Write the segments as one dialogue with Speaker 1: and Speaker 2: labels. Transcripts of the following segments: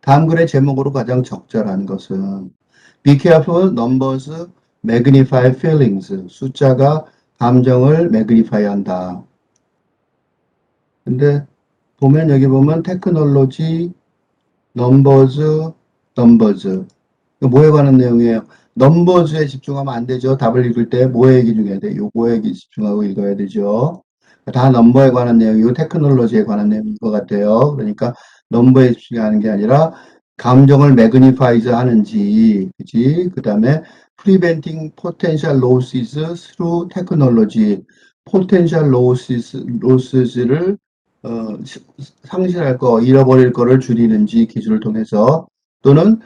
Speaker 1: 다음 글의 제목으로 가장 적절한 것은 Be careful numbers magnify feelings. 숫자가 감정을 magnify 한다. 근데 보면 여기 보면 넘버즈 넘버즈 이거 뭐에 관한 내용이에요? 넘버즈에 집중하면 안 되죠. 답을 읽을 때 뭐에 얘기 중요해야 돼? 요거에 집중하고 읽어야 되죠. 다 넘버에 관한 내용이고 테크놀로지에 관한 내용인 것 같아요. 그러니까 넘버에 집중하는 게 아니라 감정을 매그니파이즈 하는지, 그지? 그 다음에 preventing potential losses through technology. potential losses, losses를 어, 시- 상실할 거, 잃어버릴 거를 줄이는지 기술을 통해서 또는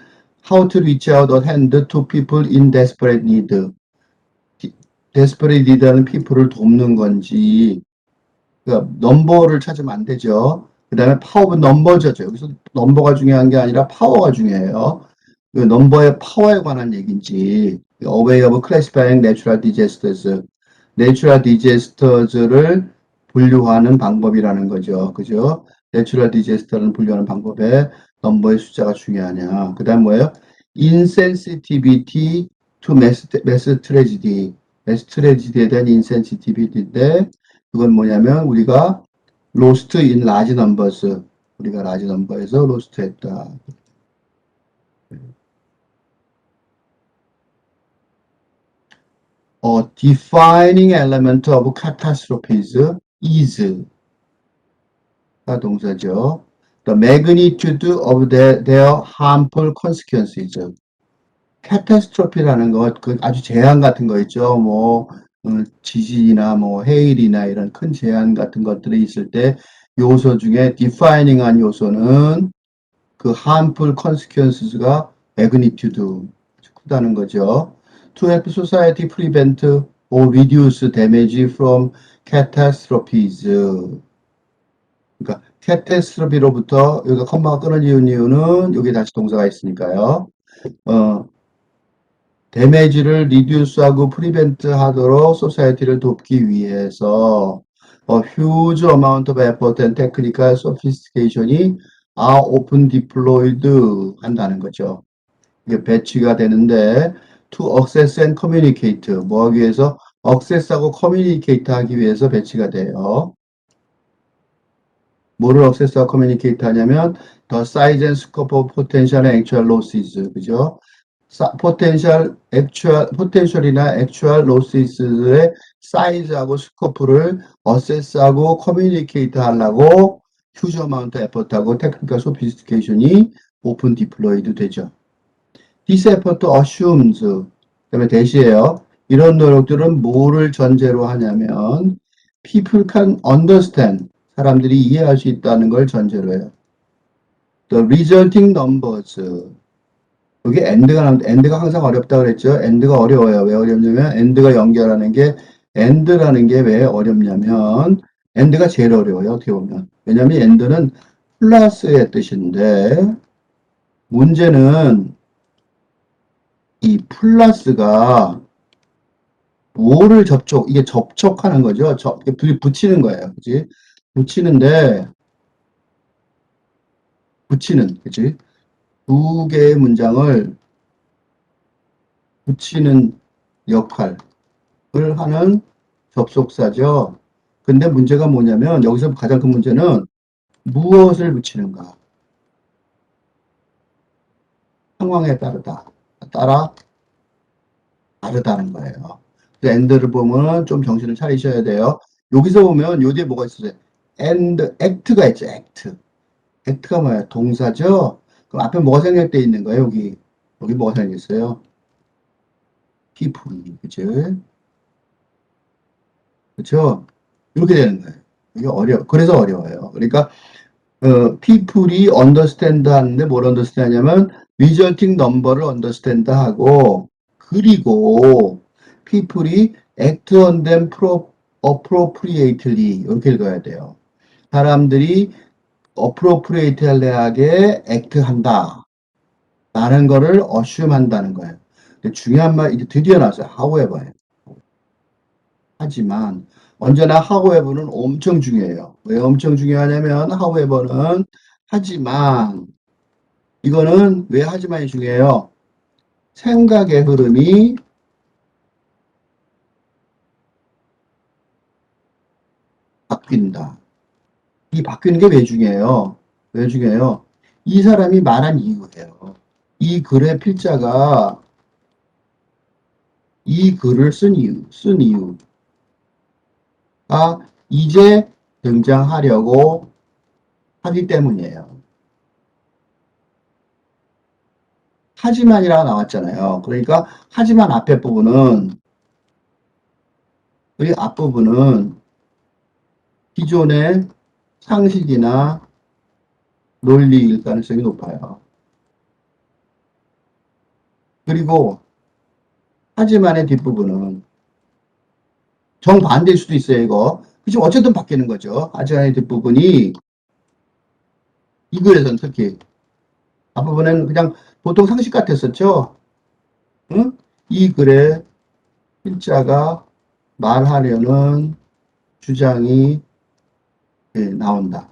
Speaker 1: how to reach out a hand to people in desperate need. 디- desperate need하는 people을 돕는 건지 그러니까 넘버를 찾으면 안 되죠. 그 다음에 파워 넘버저죠. 여기서 넘버가 중요한 게 아니라 파워가 중요해요. 그 넘버의 파워에 관한 얘기인지 way of classifying natural disasters. natural disasters를 분류하는 방법이라는 거죠. 그죠? 내추럴 디제스터는 분류하는 방법에 넘버의 숫자가 중요하냐. 그 다음 뭐예요? insensitivity to mass, mass tragedy. mass tragedy에 대한 insensitivity인데 그건 뭐냐면 우리가 lost in large numbers. 우리가 large number에서 lost 했다. 어, defining element of catastrophes is 가 동사죠. The magnitude of their, their harmful consequences. catastrophe라는 것, 그 아주 재앙 같은 거 있죠. 뭐, 어, 지진이나 뭐, 해일이나 이런 큰 재앙 같은 것들이 있을 때 요소 중에 defining한 요소는 그 harmful consequences가 magnitude 크다는 거죠. To help society prevent or reduce damage from catastrophes. 그러니까 catastrophe로부터 여기가 컴마가 끊어지는 이유는 여기 다시 동사가 있으니까요. 어, 데미지를 reduce하고 prevent 하도록 society를 돕기 위해서 a huge amount of effort and technical sophistication이 are often deployed 한다는 거죠. 이게 배치가 되는데 to access and communicate 뭐 하기 위해서 access하고 communicate 하기 위해서 배치가 돼요. 뭐를 access하고 communicate 하냐면 the size and scope of potential and actual losses 그죠? 사- potential, actual, potential이나 actual losses의 사이즈하고 스코프를 assess하고 communicate 하려고 amount of effort하고 technical sophistication이 open deployed 되죠. This effort assumes, 그다음에 대시해요. 이런 노력들은 뭐를 전제로 하냐면 people can understand, 사람들이 이해할 수 있다는 걸 전제로 해요. The resulting numbers, 여기 end가 나오는데 end가 항상 어렵다 그랬죠. end가 어려워요. 왜 어렵냐면 end가 연결하는 게 end라는 게 왜 어렵냐면 end가 제일 어려워요. 어떻게 보면. 왜냐면 end는 플러스의 뜻인데 문제는 이 플러스가 뭐를 접촉, 이게 접촉하는 거죠. 접, 불- 붙이는 거예요. 그지? 붙이는데, 붙이는, 그지? 두 개의 문장을 붙이는 역할을 하는 접속사죠. 근데 문제가 뭐냐면, 여기서 가장 큰 문제는 무엇을 붙이는가? 상황에 따르다. 따라 다르다는 거예요. end를 보면 좀 정신을 차리셔야 돼요. 여기서 보면 요 뒤에 뭐가 있어요? and, act가 있죠, act. act가 뭐예요? 동사죠? 그럼 앞에 뭐가 생략되어 있는 거예요, 여기? 여기 뭐가 생겼어요? people, 그죠? 그쵸? 이렇게 되는 거예요. 이게 어려, 그래서 어려워요. 그러니까, 어, people이 understand 하는데 뭘 understand 하냐면, resulting number를 understand 하고, 그리고, people이 act on them pro, appropriately. 이렇게 읽어야 돼요. 사람들이 appropriate하게 act 한다. 라는 거를 assume 한다는 거예요. 중요한 말, 이제 드디어 나왔어요. however. 하지만, 언제나 however는 엄청 중요해요. 왜 엄청 중요하냐면, however는 하지만, 이거는 왜 하지만이 중요해요? 생각의 흐름이 바뀐다. 이 바뀌는 게 왜 중요해요? 왜 중요해요? 이 사람이 말한 이유예요. 이 글의 필자가 이 글을 쓴 이유, 쓴 이유가 이제 등장하려고 하기 때문이에요. 하지만이라고 나왔잖아요. 그러니까 하지만 앞에 부분은 이 앞부분은 기존의 상식이나 논리일 가능성이 높아요. 그리고 하지만의 뒷부분은 정반대일 수도 있어요, 이거. 그지만 어쨌든 바뀌는 거죠. 하지만의 뒷부분이 이 글에서는 특히 앞부분은 그냥 보통 상식 같았었죠. 응? 이 글의 필자가 말하려는 주장이 예, 나온다.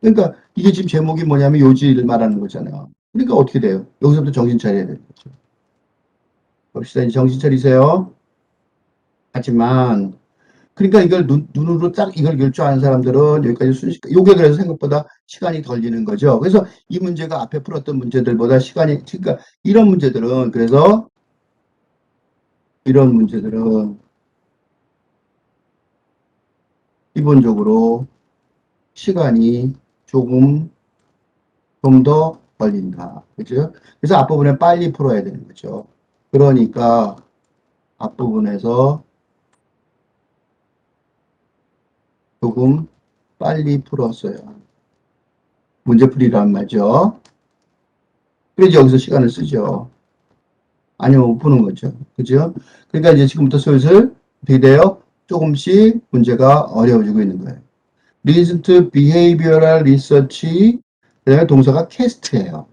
Speaker 1: 그러니까 이게 지금 제목이 뭐냐면 요지를 말하는 거잖아요. 그러니까 어떻게 돼요? 여기서부터 정신 차려야 되는 거죠. 봅시다. 이제 정신 차리세요. 하지만 그러니까 이걸 눈, 눈으로 딱 이걸 결주하는 사람들은 여기까지 순식간 요게 그래서 생각보다 시간이 걸리는 거죠. 그래서 이 문제가 앞에 풀었던 문제들보다 시간이 그러니까 이런 문제들은 그래서 이런 문제들은 기본적으로 시간이 조금 좀 더 걸린다. 그죠? 그래서 앞부분에 빨리 풀어야 되는 거죠. 그러니까 앞부분에서 조금 빨리 풀었어요. 문제풀이란 말이죠. 그래서 여기서 시간을 쓰죠. 아니면 못 푸는 거죠. 그죠? 그러니까 이제 지금부터 슬슬 어떻게 돼요? 조금씩 문제가 어려워지고 있는 거예요. Listen to behavioral research. 그 다음에 동사가 cast예요.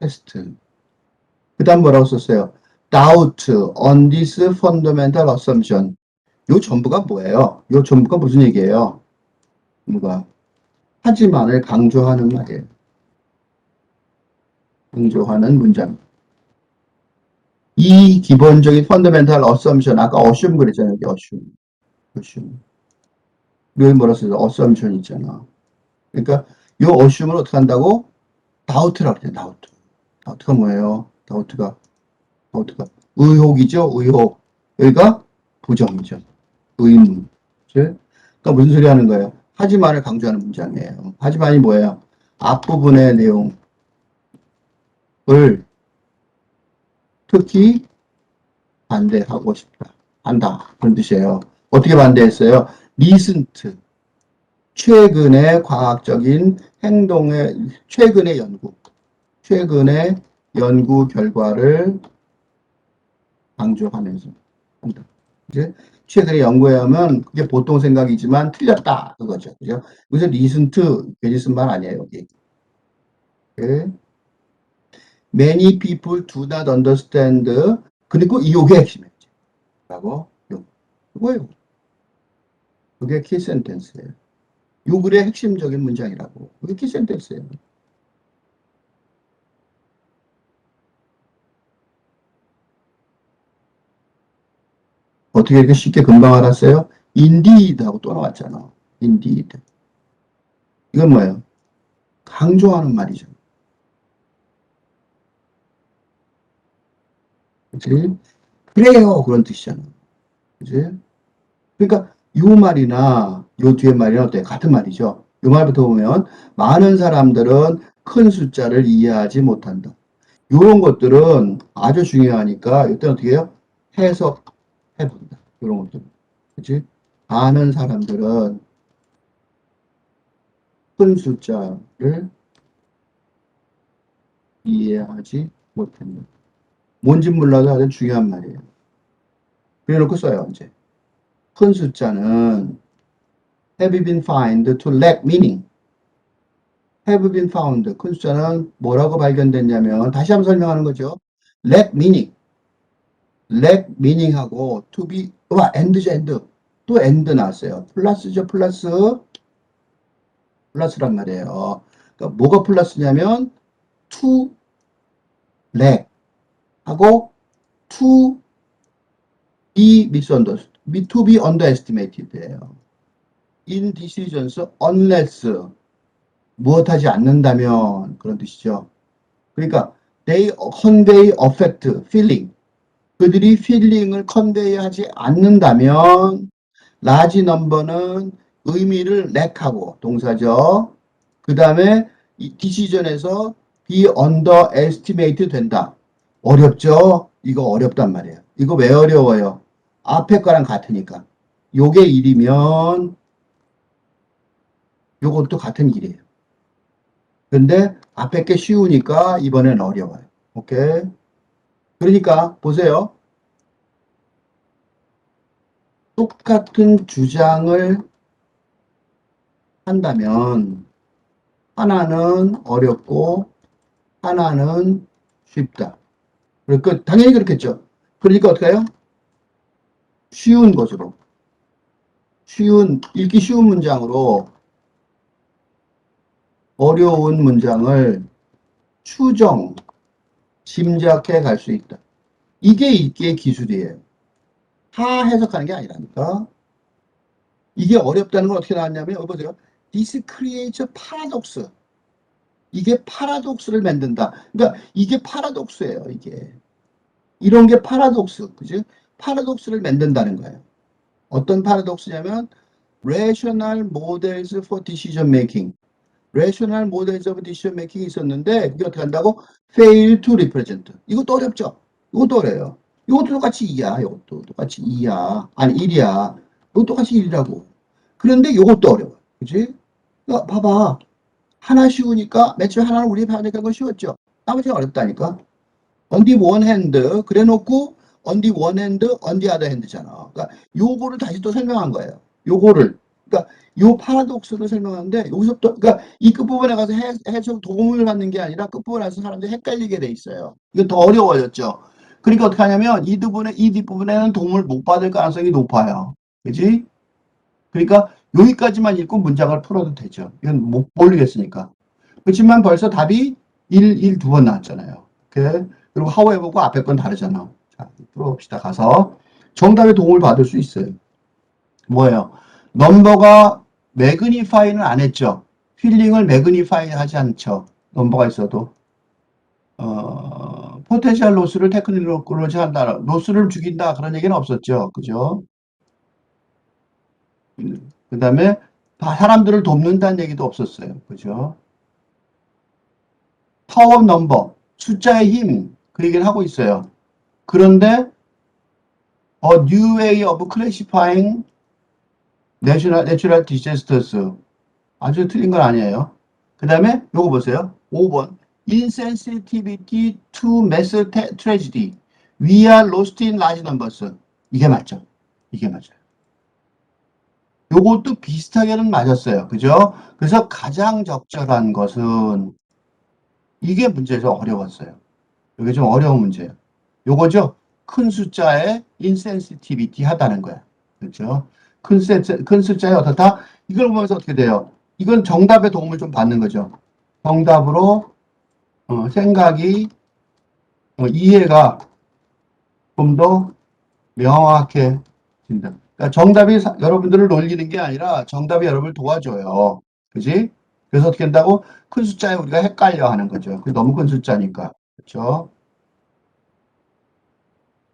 Speaker 1: cast. 그 다음 뭐라고 썼어요? doubt on this fundamental assumption. 요 전부가 뭐예요? 요 전부가 무슨 얘기예요? 뭐가? 하지만을 강조하는 말이에요. 강조하는 문장. 이 기본적인 펀더멘탈 어썸션 아까 어슘 그랬잖아요. 여기 어슘. 어슘. 여기 뭐라 써요? 어썸션 있잖아. 그러니까 요 어슘을 어떻게 한다고? 다우트라고 그래요. 다우트. 다우트가 뭐예요? 다우트가 다우트가 의혹이죠. 의혹. 여기가 부정이죠. 의문. 그러니까 무슨 소리 하는 거예요? 하지만을 강조하는 문장이에요. 하지만이 뭐예요? 앞부분의 내용을 특히 반대하고 싶다. 한다. 그런 뜻이에요. 어떻게 반대했어요? 리슨트. 최근의 과학적인 행동의, 최근의 연구. 최근의 연구 결과를 강조하면서 한다. 이제 최근에 연구에 하면 그게 보통 생각이지만 틀렸다. 그거죠. 그죠? 그래서 리슨트 괜히 쓴 말 아니에요. 여기. 네. Many people do not understand. 그리고 이게 핵심이에요. 라고 요. 이거예요. 그게 키 센텐스예요. 요 글의 핵심적인 문장이라고. 그게 키 센텐스예요. 어떻게 이렇게 쉽게 금방 알았어요? indeed 하고 또 나왔잖아. indeed. 이건 뭐예요? 강조하는 말이죠. 그치? 그래요. 그런 뜻이잖아. 그치? 그러니까 요 말이나 요 뒤에 말이나 어때요? 같은 말이죠. 요 말부터 보면 많은 사람들은 큰 숫자를 이해하지 못한다. 요런 것들은 아주 중요하니까 이때 어떻게 해요? 해석해 본다. 요런 것들. 그치? 많은 사람들은 큰 숫자를 이해하지 못한다. 뭔지 몰라도 아주 중요한 말이에요. 그래놓고 써요, 이제. 큰 숫자는 have been found to lack meaning. have been found. 큰 숫자는 뭐라고 발견됐냐면, 다시 한번 설명하는 거죠. lack meaning. lack meaning하고 to be, 와, and죠, and. 또 and 나왔어요. 플러스죠, 플러스. 플러스란 말이에요. 그러니까 뭐가 플러스냐면, to lag 하고 to be misunderstood, to be underestimated예요. in decisions unless 무엇하지 않는다면 그런 뜻이죠. 그러니까 they convey affect, feeling. 그들이 feeling을 convey하지 않는다면 large number는 의미를 lack하고 동사죠. 그 다음에 decision에서 be underestimate 된다. 어렵죠? 이거 어렵단 말이에요. 이거 왜 어려워요? 앞에 거랑 같으니까. 요게 일이면 요것도 같은 길이에요. 근데 앞에 게 쉬우니까 이번엔 어려워요. 오케이? 그러니까 보세요. 똑같은 주장을 한다면 하나는 어렵고 하나는 쉽다. 그러니까 당연히 그렇겠죠. 그러니까 어떻게 해요? 쉬운 것으로 쉬운 읽기 쉬운 문장으로 어려운 문장을 추정, 짐작해 갈 수 있다. 이게 읽기의 기술이에요. 다 해석하는 게 아니라니까. 이게 어렵다는 건 어떻게 나왔냐면, 여기 보세요. This creates paradox. 이게 파라독스를 만든다. 그러니까 이게 파라독스예요, 이게. 이런 게 파라독스, 그지? 파라독스를 만든다는 거예요. 어떤 파라독스냐면, rational models for decision making. rational models of decision making 있었는데 그게 어떻게 한다고? fail to represent. 이것도 어렵죠? 이것도 어려요. 이것도 똑같이 2야. 이것도 똑같이 2야. 아니 1이야. 이것도 똑같이 1이라고. 그런데 이것도 어려워. 그지? 그러니까 봐봐. 하나 쉬우니까 맨 처음에 하나는 우리 그건 쉬웠죠. 나머지가 어렵다니까. on the one hand 그래 놓고 on the one hand, on the other hand잖아. 그러니까 요거를 다시 또 설명한 거예요. 요거를. 그러니까 요 파라독스를 설명하는데 여기서부터 그러니까 이 끝부분에 가서 해, 해석 도움을 받는 게 아니라 끝부분에 가서 사람들이 헷갈리게 돼 있어요. 이거 더 어려워졌죠. 그러니까 어떻게 하냐면 이 부분에 이 뒷부분에는 도움을 못 받을 가능성이 높아요. 그지? 그러니까 여기까지만 읽고 문장을 풀어도 되죠. 이건 못 모르겠으니까. 그렇지만 벌써 답이 1, 1 두 번 나왔잖아요. 오케이? 그리고 하워해보고 앞에 건 다르잖아. 자, 풀어봅시다. 가서 정답에 도움을 받을 수 있어요. 뭐예요? 넘버가 매그니파이는 안 했죠. 필링을 매그니파이 하지 않죠. 넘버가 있어도. 어, 포텐셜 로스를 테크닉으로 한다. 로스를 죽인다. 그런 얘기는 없었죠. 그죠? 그 다음에 사람들을 돕는다는 얘기도 없었어요. 그죠? 파워 넘버, 숫자의 힘, 그 얘기를 하고 있어요. 그런데 a new way of classifying 내추럴, 내추럴 디제스터스. 아주 틀린 건 아니에요. 그 다음에 요거 보세요. 5번. insensitivity to mass tragedy. We are lost in large numbers. 이게 맞죠. 이게 맞아요. 요것도 비슷하게는 맞았어요. 그죠? 그래서 가장 적절한 것은 이게 문제에서 어려웠어요. 이게 좀 어려운 문제예요. 요거죠? 큰 숫자에 insensitivity 하다는 거야. 그렇죠? 큰, 숫자, 큰 숫자에 어떻다? 이걸 보면서 어떻게 돼요? 이건 정답의 도움을 좀 받는 거죠. 정답으로 어, 생각이 어, 이해가 좀 더 명확해진다. 그러니까 정답이 사, 여러분들을 놀리는 게 아니라 정답이 여러분을 도와줘요. 그지? 그래서 어떻게 한다고? 큰 숫자에 우리가 헷갈려 하는 거죠. 너무 큰 숫자니까. 그렇죠?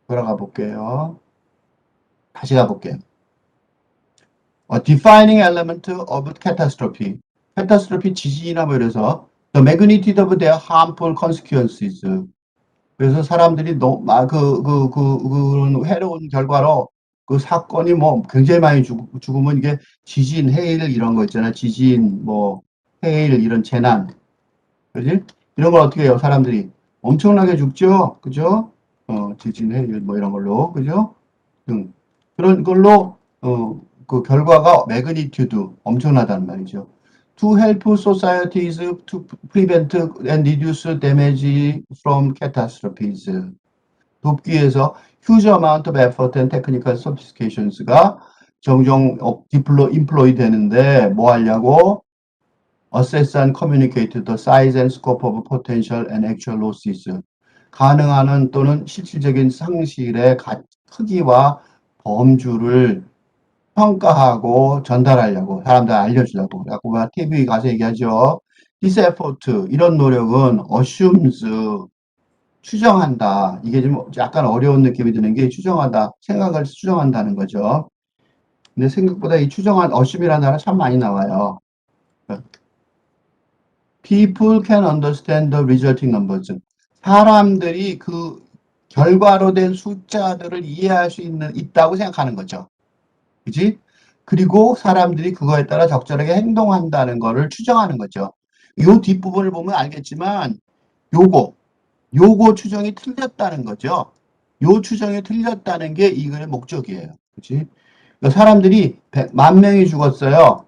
Speaker 1: 돌아가 볼게요. 다시 가볼게요. A defining element of catastrophe. catastrophe 지진이나 뭐 이래서 the magnitude of their harmful consequences. 그래서 사람들이 너, 아, 그, 그, 그, 그, 해로운 결과로 그 사건이 뭐 굉장히 많이 죽, 죽으면 이게 지진, 해일 이런 거 있잖아요. 지진, 뭐, 해일 이런 재난. 그지? 이런 걸 어떻게 해요? 사람들이 엄청나게 죽죠? 그죠? 어, 지진, 해일 뭐 이런 걸로. 그죠? 등. 그런 걸로, 어, 그 결과가 매그니튜드 엄청나단 말이죠. To help societies to prevent and reduce damage from catastrophes. 돕기 위해서 huge amount of effort and technical sophistications가 종종 디플로 인플로이 되는데 뭐 하려고 assess and communicate the size and scope of potential and actual losses. 가능한 또는 실질적인 상실의 가- 크기와 범주를 평가하고 전달하려고 사람들 알려주려고 막 TV 가서 얘기하죠. This effort 이런 노력은 assumes 추정한다. 이게 좀 약간 어려운 느낌이 드는 게 추정한다. 생각을 추정한다는 거죠. 근데 생각보다 이 추정한 assume이라는 단어 참 많이 나와요. People can understand the resulting numbers. 사람들이 그 결과로 된 숫자들을 이해할 수 있는, 있다고 생각하는 거죠. 그지? 그리고 사람들이 그거에 따라 적절하게 행동한다는 거를 추정하는 거죠. 요 뒷부분을 보면 알겠지만, 요거, 요거 추정이 틀렸다는 거죠. 요 추정이 틀렸다는 게 이 글의 목적이에요. 그지? 그러니까 사람들이 백- 만 명이 죽었어요.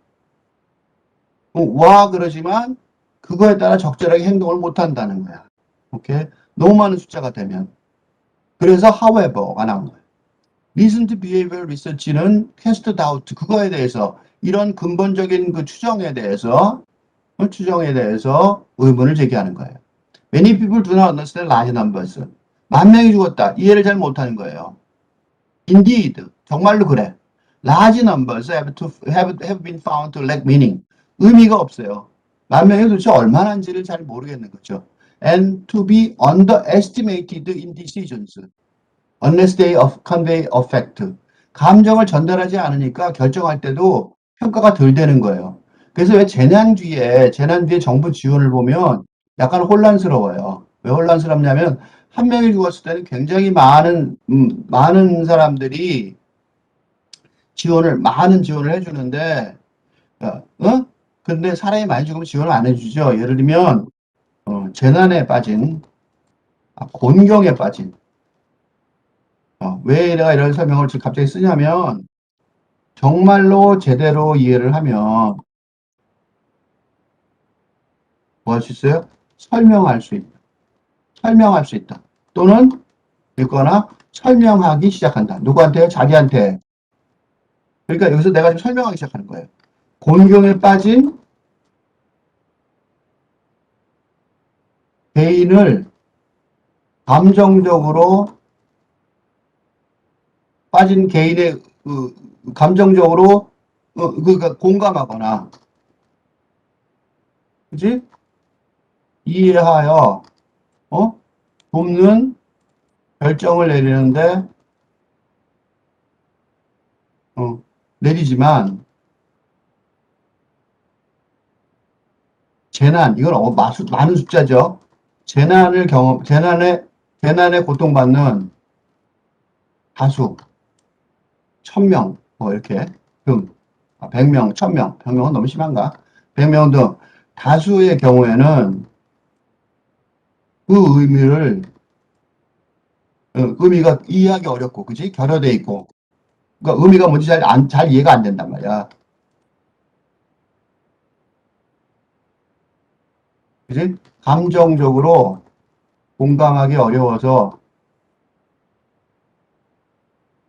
Speaker 1: 어, 와, 그러지만, 그거에 따라 적절하게 행동을 못 한다는 거야. 오케이? 너무 많은 숫자가 되면. 그래서 however가 나온 거예요. recent behavior research는 cast doubt 그거에 대해서 이런 근본적인 그 추정에 대해서 어, 추정에 대해서 의문을 제기하는 거예요. Many people do not understand large numbers. 만 명이 죽었다. 이해를 잘 못하는 거예요. Indeed, 정말로 그래. Large numbers have, to, have, have been found to lack meaning. 의미가 없어요. 만 명이 도대체 얼마나인지를 잘 모르겠는 거죠. And to be underestimated in decisions. unless they convey affect. 감정을 전달하지 않으니까 결정할 때도 평가가 덜 되는 거예요. 그래서 왜 재난 뒤에, 재난 뒤에 정부 지원을 보면 약간 혼란스러워요. 왜 혼란스럽냐면, 한 명이 죽었을 때는 굉장히 많은, 음, 많은 사람들이 지원을, 많은 지원을 해주는데, 어, 어? 근데 사람이 많이 죽으면 지원을 안 해주죠. 예를 들면, 어, 재난에 빠진, 아, 곤경에 빠진, 어, 왜 내가 이런 설명을 지금 갑자기 쓰냐면, 정말로 제대로 이해를 하면, 뭐 할 수 있어요? 설명할 수 있다. 설명할 수 있다. 또는, 읽거나, 설명하기 시작한다. 누구한테요? 자기한테. 그러니까 여기서 내가 지금 설명하기 시작하는 거예요. 곤경에 빠진 개인을 감정적으로 빠진 개인의 그 감정적으로 어, 그 공감하거나. 그지? 이해하여 어? 돕는 결정을 내리는데 어 내리지만 재난 이건 어, 마수, 많은 숫자죠 재난을 경험 재난에 재난에 고통받는 다수 천명 뭐 이렇게 등 아, 100명, 1000명, 100명은 너무 심한가? 100명 등 다수의 경우에는 그 의미를 어, 의미가 이해하기 어렵고 그지? 결여돼 있고 그러니까 의미가 뭔지 잘, 안, 잘 이해가 안 된단 말이야. 그지? 감정적으로 공감하기 어려워서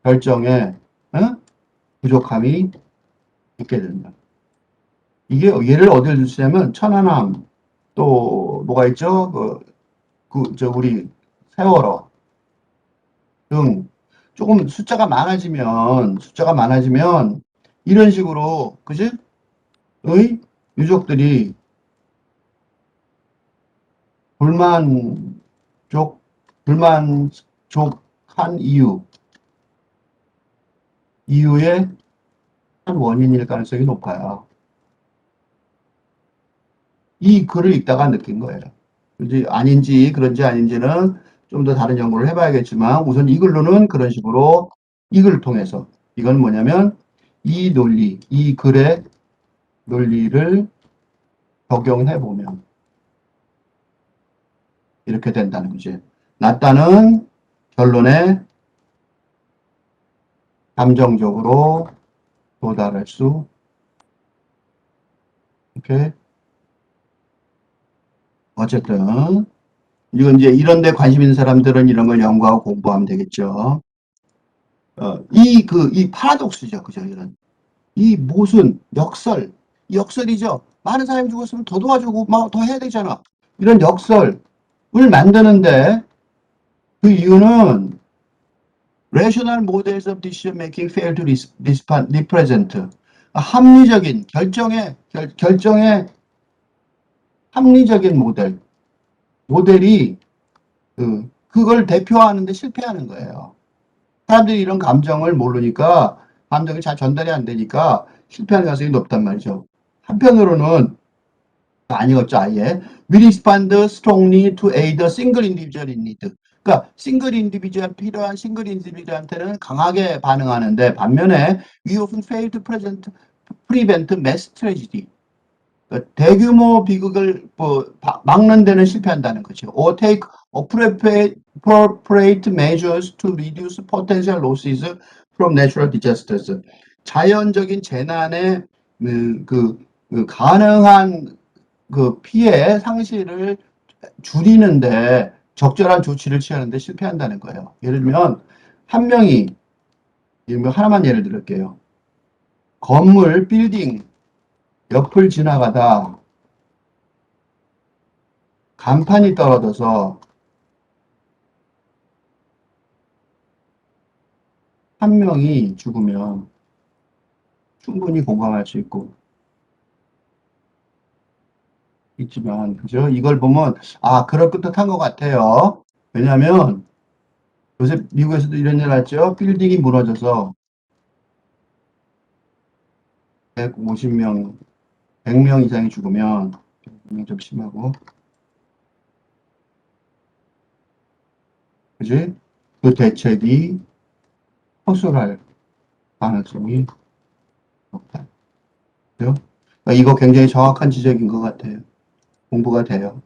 Speaker 1: 결정에 어? 부족함이 있게 된다. 이게 예를 어디를 주시냐면 천안함 또 뭐가 있죠? 그, 그, 저 우리 세월호 등 조금 숫자가 많아지면 숫자가 많아지면 이런 식으로 그지? 의 유족들이 불만족 불만족한 이유 이유의 한 원인일 가능성이 높아요. 이 글을 읽다가 느낀 거예요. 이제 아닌지 그런지 아닌지는 좀 더 다른 연구를 해봐야겠지만 우선 이 글로는 그런 식으로 이 글을 통해서 이건 뭐냐면 이 논리, 이 글의 논리를 적용해 보면 이렇게 된다는 거지. 낫다는 결론에 감정적으로 도달할 수 이렇게 어쨌든 이건 이제 이런 데 관심 있는 사람들은 이런 걸 연구하고 공부하면 되겠죠. 어, 이 그 이 파라독스죠. 그죠? 이런 이 모순, 역설, 역설이죠. 많은 사람이 죽었으면 더 도와주고 막 더 해야 되잖아. 이런 역설 을 만드는데 그 이유는 rational models of decision making fail to represent 합리적인 결정의 결, 결정의 합리적인 모델 모델이 그 그걸 대표하는데 실패하는 거예요. 사람들이 이런 감정을 모르니까 감정이 잘 전달이 안 되니까 실패하는 가능성이 높단 말이죠. 한편으로는 아니겠죠, 아예. We respond strongly to aid single individual in need. 그러니까 싱글 인디비주얼 필요한 싱글 인디비주얼한테는 강하게 반응하는데 반면에 we often fail to present, prevent mass tragedy. 그러니까 대규모 비극을 뭐 바- 막는 데는 실패한다는 거죠. Or take appropriate, measures to reduce potential losses from natural disasters. 자연적인 재난의 그, 그, 그 가능한 그 피해 상실을 줄이는데 적절한 조치를 취하는데 실패한다는 거예요. 예를 들면 한 명이 예를 들면 하나만 예를 들을게요. 건물 빌딩 옆을 지나가다 간판이 떨어져서 한 명이 죽으면 충분히 공감할 수 있고 있지만 그죠? 이걸 보면 아 그럴 듯한 것 같아요. 왜냐하면 요새 미국에서도 이런 일 났죠. 빌딩이 무너져서 150명, 100명 이상이 죽으면 100명 좀 심하고 그지? 그 대책이 허술할 가능성이 높다. 그죠? 그러니까 이거 굉장히 정확한 지적인 것 같아요. 공부가 돼요.